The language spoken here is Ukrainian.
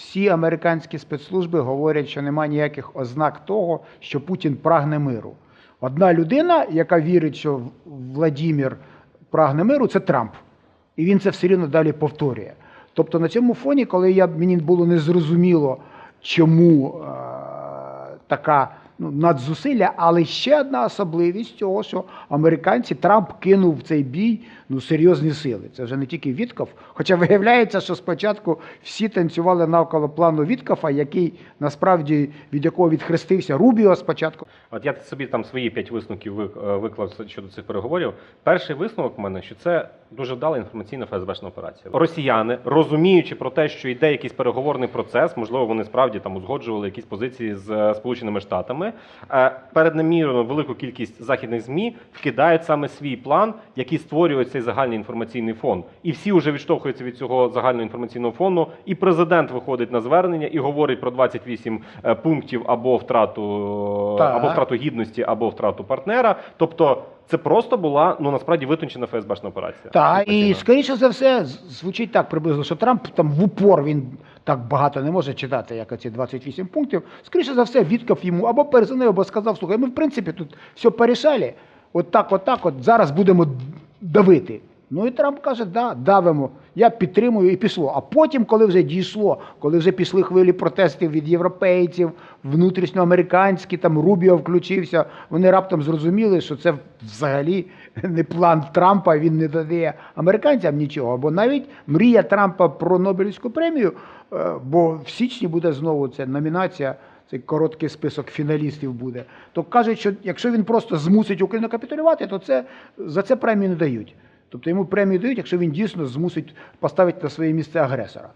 всі американські спецслужби говорять, що немає ніяких ознак того, що Путін прагне миру. Одна людина, яка вірить, що Владімір прагне миру, це Трамп. І він це все рівно далі повторює. Тобто на цьому фоні, коли я, мені було незрозуміло, чому е, така ну, надзусилля, але ще одна особливість цього, що американці Трамп кинув в цей бій ну, серйозні сили. Це вже не тільки Вітков. Хоча виявляється, що спочатку всі танцювали навколо плану Віткофа, який насправді від якого відхрестився Рубіо спочатку. От я собі там свої п'ять висновків е, виклав щодо цих переговорів. Перший висновок в мене, що це дуже вдала інформаційна ФСБшна операція. Росіяни, розуміючи про те, що йде якийсь переговорний процес, можливо, вони справді там узгоджували якісь позиції з е, Сполученими Штатами. Е, Перед намірено велику кількість західних змі вкидають саме свій план, який створює цей загальний інформаційний фон. І всі вже відштовхуються від цього загального інформаційного фону. І президент виходить на звернення і говорить про 28 е, пунктів або втрату Так. або втрату гідності, або втрату партнера. Тобто, це просто була ну насправді витончена ФСБшна операція. Так, і скоріше за все, звучить так приблизно, що Трамп там в упор він так багато не може читати, як оці 28 пунктів. Скоріше за все, відкав йому або перезвонив, або сказав, слухай, ми в принципі тут все порішали, от так, от так, от зараз будемо давити. Ну і Трамп каже, да, давимо, я підтримую і пішло. А потім, коли вже дійшло, коли вже пішли хвилі протестів від європейців, внутрішньоамериканські, там Рубіо включився, вони раптом зрозуміли, що це взагалі не план Трампа, він не додає американцям нічого. Бо навіть мрія Трампа про Нобелівську премію, е, бо в січні буде знову ця номінація. Цей короткий список фіналістів буде. То кажуть, що якщо він просто змусить Україну капітулювати, то це за це премію не дають. Тобто йому премію дають, якщо він дійсно змусить поставити на своє місце агресора.